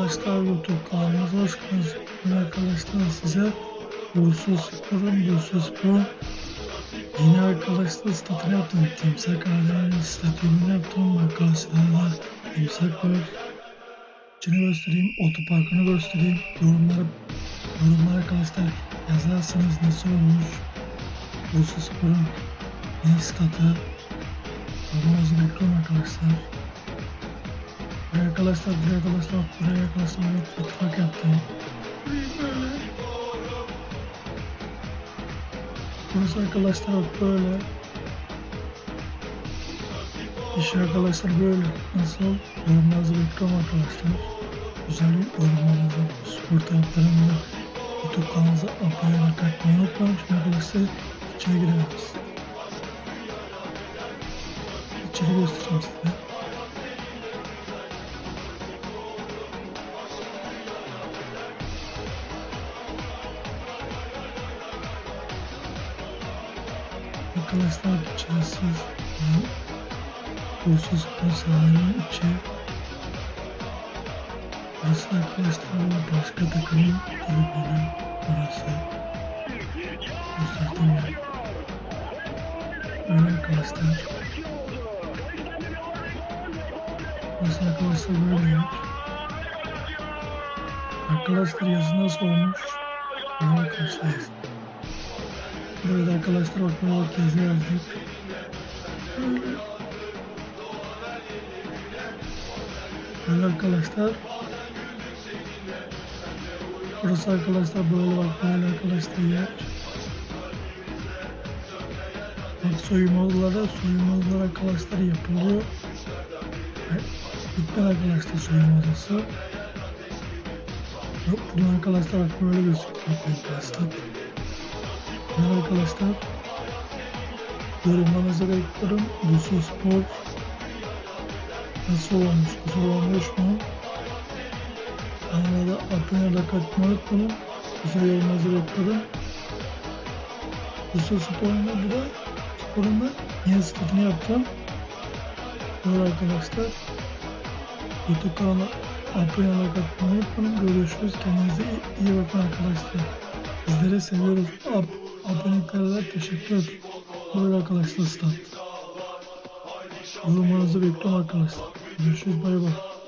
arkadaşlar YouTube kanalımıza hoş geldiniz. Arkadaşlar size Bursa Spor'un Bursa Spor'un yeni arkadaşlar statını yaptım. Timsak Alem'in stadyumunu yaptım. Arkadaşlarla timsak var. İçini göstereyim. Otoparkını göstereyim. Yorumları yorumlar arkadaşlar yazarsanız nasıl olmuş. Bursa Spor'un yeni statı. Yorumlarınızı bekliyorum arkadaşlar. Arkadaşlar, arkadaşlar, arkadaşlar Burası arkadaşlar böyle. İş arkadaşlar böyle. Nasıl? Yorumlarınızı bekliyorum arkadaşlar. Güzel yorumlarınızı, spor taraflarında YouTube kanalınıza abone olmayı unutmayın. Unutmayın şimdi arkadaşlar içeri gireriz. İçeri göstereyim size. Arkadaşlar içerisi Bursa Spor sahanın içi Burası arkadaşlar başka takımın tribünü burası. Gösterdim ya Öyle arkadaşlar. Burası arkadaşlar böyle. Yer Arkadaşlar yazı nasıl olmuş? Böyle arkadaşlar yazı Burada arkadaşlar bak yazı yazdık. Böyle arkadaşlar. Burası arkadaşlar böyle bak böyle arkadaşlar yer. Bak soyunma odaları, soyunma odaları arkadaşlar yapılıyor. Ve Bitti arkadaşlar soyunma odası. Yok buradan arkadaşlar bak böyle gözüküyor arkadaşlar. Merhaba arkadaşlar. Yorumlarınızı bekliyorum. Bursa Spor nasıl olmuş, güzel olmuş mu? Kanala da abone olarak atmayı unutmayın. Güzel yorumlarınızı bekliyorum. Bursa Spor'un da bu da sporun da yeni statını yaptım. Böyle arkadaşlar. YouTube kanalına abone olarak atmayı unutmayın. Görüşürüz. Kendinize iyi, iyi bakın arkadaşlar. Sizleri seviyoruz. Ab aboneliklere teşekkür. Böyle arkadaşlar stat. Yorumlarınızı bekliyorum arkadaşlar. Görüşürüz bay bay.